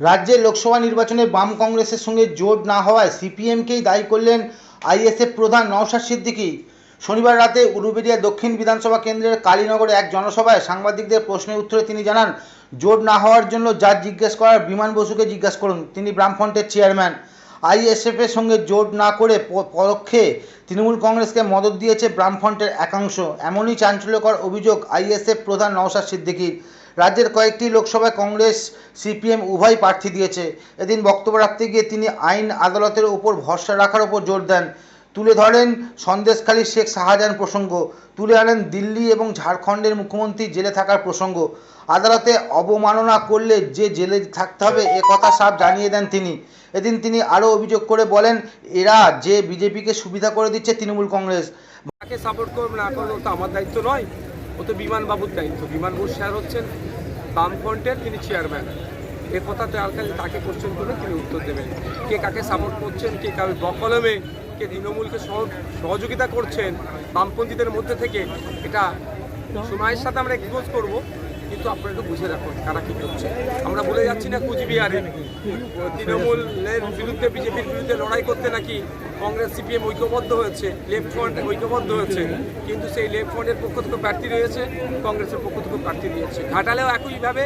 রাজ্যে লোকসভা নির্বাচনে বাম কংগ্রেসের সঙ্গে জোট না হওয়ায় সিপিএমকেই দায়ী করলেন আইএসএফ প্রধান নওশাদ সিদ্দিকী। শনিবার রাতে উলুবেড়িয়া দক্ষিণ বিধানসভা কেন্দ্রের কালীনগরে এক জনসভায় সাংবাদিকদের প্রশ্নের উত্তরে তিনি জানান, জোট না হওয়ার জন্য যা জিজ্ঞেস করার বিমান বসুকে জিজ্ঞেস করুন, তিনি বামফ্রন্টের চেয়ারম্যান। আইএসএফের সঙ্গে জোট না করে পরোক্ষে তৃণমূল কংগ্রেসকে মদত দিয়েছে বামফ্রন্টের একাংশ। এমনই চাঞ্চল্যকর অভিযোগ আইএসএফ প্রধান নওশাদ সিদ্দিকীর। রাজ্যের কয়েকটি লোকসভায় কংগ্রেস সিপিএম উভয় প্রার্থী দিয়েছে। এদিন বক্তব্য রাখতে গিয়ে তিনি আইন আদালতের উপর ভরসা রাখার উপর জোর দেন। তুলে ধরেন সন্দেশখালী শেখ শাহজাহান প্রসঙ্গ, তুলে আনেন দিল্লি এবং ঝাড়খণ্ডের মুখ্যমন্ত্রী জেলে থাকার প্রসঙ্গ। আদালতে অবমাননা করলে যে জেলে থাকতে হবে এ কথা সাফ জানিয়ে দেন তিনি। এদিন তিনি আরও অভিযোগ করে বলেন, এরা যে বিজেপিকে সুবিধা করে দিচ্ছে তৃণমূল কংগ্রেস। তাকে সাপোর্ট করবে না তো আমার দায়িত্ব নয়। ও তো বিমানবাবুর দায়িত্ব বিমান বাবুর স্যার হচ্ছেন বামফ্রন্টের তিনি চেয়ারম্যান এ আর কাছে তাকে কোশ্চেন করলে তিনি উত্তর দেবেন। কে কাকে সাপোর্ট করছেন, কে কাকে বকলমে, কে তৃণমূলকে সহ- সহযোগিতা করছেন বামপন্থীদের মধ্যে থেকে, এটা সময়ের সাথে আমরা এক্সপোজ করব। কিন্তু আপনারা একটু বুঝে রাখুন কারা কী করছে। আমরা বলে যাচ্ছি না কুচবিহারে। তৃণমূলের বিরুদ্ধে, বিজেপির বিরুদ্ধে লড়াই করতে নাকি কংগ্রেস, সিপিএম ঐক্যবদ্ধ হয়েছে লেফট ফ্রন্ট ঐক্যবদ্ধ হয়েছে। কিন্তু সেই লেফট ফ্রন্টের পক্ষ থেকে প্রার্থী রয়েছে, কংগ্রেসের পক্ষ থেকে প্রার্থী রয়েছে। ঘাটালেও একইভাবে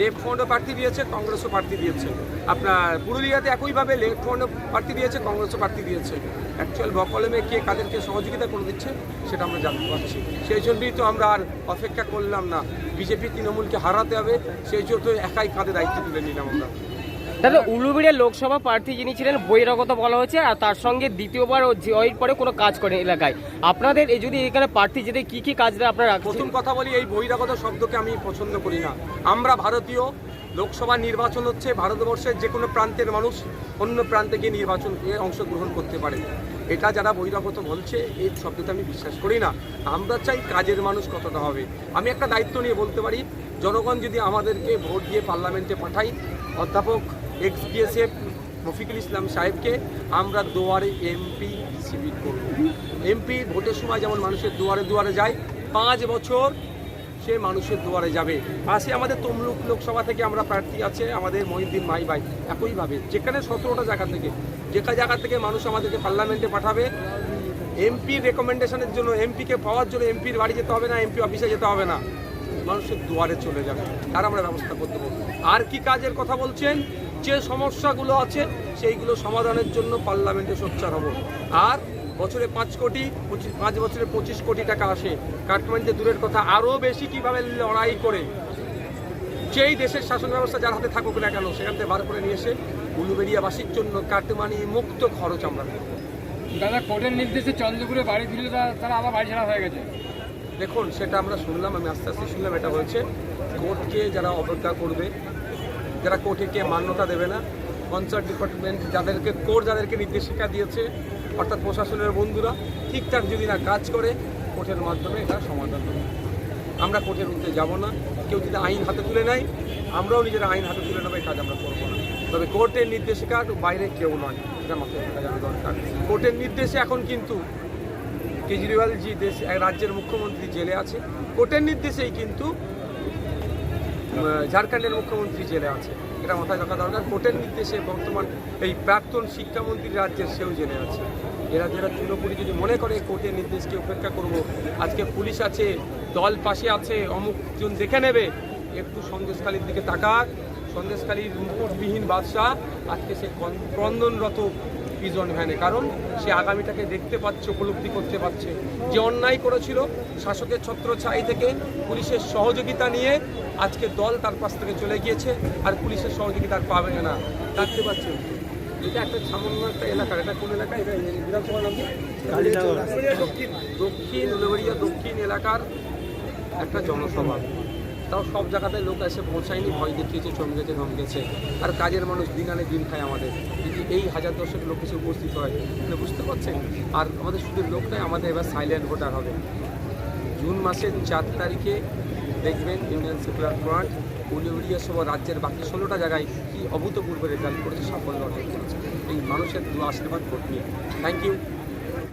লেফট ফ্রন্টও প্রার্থী দিয়েছে, কংগ্রেসও প্রার্থী দিয়েছে। আপনার পুরুলিয়াতে একইভাবে লেফট ফ্রন্টও প্রার্থী দিয়েছে, কংগ্রেসও প্রার্থী দিয়েছে। অ্যাকচুয়াল বকলমে কে কাদেরকে সহযোগিতা করে দিচ্ছে, সেটা আমরা জানতে পারছি। সেই জন্যই তো আমরা আর অপেক্ষা করলাম না। বিজেপি তৃণমূলকে হারাতে হবে, সেই জন্য তো একাই কাঁধে দায়িত্ব তুলে নিলাম আমরা। দাদা উলুবেড়িয়া লোকসভা প্রার্থী যিনি ছিলেন, বহিরাগত বলা হয়েছে, আর তার সঙ্গে দ্বিতীয়বার জয়ের পরে কোনো কাজ করেন এলাকায়। আপনাদের এই যদি এখানে প্রার্থী যেতে কি কি কাজ আপনারা প্রথম কথা বলি, এই বহিরাগত শব্দকে আমি পছন্দ করি না। আমরা ভারতীয়, লোকসভা নির্বাচন হচ্ছে, ভারতবর্ষের যে কোনো প্রান্তের মানুষ অন্য প্রান্তে গিয়ে নির্বাচন অংশগ্রহণ করতে পারে। এটা যারা বহিরাগত বলছে, এই শব্দটা আমি বিশ্বাস করি না। আমরা চাই কাজের মানুষ কতটা হবে। আমি একটা দায়িত্ব নিয়ে বলতে পারি, জনগণ যদি আমাদেরকে ভোট দিয়ে পার্লামেন্টে পাঠাই অধ্যাপক এক্স বিএসএফ রফিকুল ইসলাম সাহেবকে আমরা দুয়ারে এমপি শিবির করব। এমপি ভোটের সময় যেমন মানুষের দুয়ারে দুয়ারে যায়, পাঁচ বছর সে মানুষের দুয়ারে যাবে। পাশে আমাদের তমলুক লোকসভা থেকে আমরা প্রার্থী আছে আমাদের মহিউদ্দিন মাই ভাই, একইভাবে যেখানে সতেরোটা জায়গা থেকে যেটা জায়গা থেকে মানুষ আমাদেরকে পার্লামেন্টে পাঠাবে। এমপির রেকমেন্ডেশনের জন্য, এমপিকে পাওয়ার জন্য এমপির বাড়ি যেতে হবে না, এমপি অফিসে যেতে হবে না। মানুষের দুয়ারে চলে যাবে। তার আমরা ব্যবস্থা করতে দেবো আর কি কাজের কথা বলছেন? যে সমস্যাগুলো আছে সেইগুলো সমাধানের জন্য পার্লামেন্টে সোচ্চার হব। আর বছরে পাঁচ কোটি পঁচিশ পাঁচ বছরে পঁচিশ কোটি টাকা আসে। কাটমেন্টে দূরের কথা আরও বেশি কীভাবে লড়াই করে? যেই দেশের শাসন ব্যবস্থা যার হাতে থাকুক না কেন সেখান থেকে বার করে নিয়ে এসে উলুবেড়িয়াবাসীর জন্য কাটমানি মুক্ত খরচ আমরা করব। দাদা কোর্টের নির্দেশে চন্দ্রপুরে বাড়ি ফিরলে তারা আবার বাড়ি ছাড়া হয়ে গেছে। দেখুন সেটা আমরা শুনলাম আমি আস্তে আস্তে শুনলাম এটা হয়েছে। কোর্টকে যারা অবজ্ঞা করবে যারা কোর্টকে মান্যতা দেবে না কনসার্ট ডিপার্টমেন্ট যাদেরকে কোর্ট যাদেরকে নির্দেশিকা দিয়েছে, অর্থাৎ প্রশাসনের বন্ধুরা ঠিকঠাক যদি না কাজ করে, কোর্টের মাধ্যমে এটা সমাধান হবে। আমরা কোর্টের উঠতে যাব না, কেউ যদি আইন হাতে তুলে নেয়, আমরাও নিজের আইন হাতে তুলে নেব, এই কাজ আমরা করব না। তবে কোর্টের নির্দেশিকা বাইরে কেউ নয়, এটা মাথায় থাকা জানা দরকার। কোর্টের নির্দেশে এখন কিন্তু কেজরিওয়াল জি দেশ, রাজ্যের মুখ্যমন্ত্রী জেলে আছে। কোর্টের নির্দেশেই কিন্তু ঝাড়খণ্ডের মুখ্যমন্ত্রী জেলে আছে। এটা মাথায় রাখা দরকার। কোর্টের নির্দেশে বর্তমান এই প্রাক্তন শিক্ষামন্ত্রী রাজ্যের সেও জেলে আছে। এরা যারা তৃণমূলী যদি মনে করে, কোর্টের নির্দেশকে উপেক্ষা করব। আজকে পুলিশ আছে, দল পাশে আছে, অমুক জন দেখে নেবে। একটু সন্দেশখালীর দিকে তাকাক। সন্দেশখালীর মুকুটবিহীন বাদশাহ। আজকে সে ক্রন্দনরত পিজন ভ্যানে কারণ সে আগামীটাকে দেখতে পাচ্ছে উপলব্ধি করতে পারছে। যে অন্যায় করেছিল শাসকের ছত্র ছাই থেকে পুলিশের সহযোগিতা নিয়ে আজকে দল তার পাশ থেকে চলে গিয়েছে আর পুলিশের সহযোগিতা আর পাবে না। দেখতে পাচ্ছে এটা একটা সামান্য একটা এলাকা এটা কোন এলাকা? এটা বিধানসভা নাম দক্ষিণ দক্ষিণ দক্ষিণ এলাকার একটা জনসভা। তাও সব জায়গাতে লোক এসে পৌঁছায়নি, ভয় দেখিয়েছে চমকেছে ধমকেছে আর কাজের মানুষ দিন আনে দিন খায় আমাদের। যদি এই হাজার দশেক লোক এসে উপস্থিত হয়, তাহলে বুঝতে পারছেন? আর আমাদের শুধু লোক নয়, আমাদের এবার সাইলেন্ট ভোটার হবে। জুন মাসের চার তারিখে দেখবেন ইউনিয়ন সেকুলার ফ্রন্ট উলিউড়িয়া সহ রাজ্যের বাকি ষোলোটা জায়গায় কি অভূতপূর্ব রেজাল্ট করেছে, সাফল্য অর্জন করেছে। এই মানুষের দু আশীর্বাদ ভোট নিয়ে। Thank you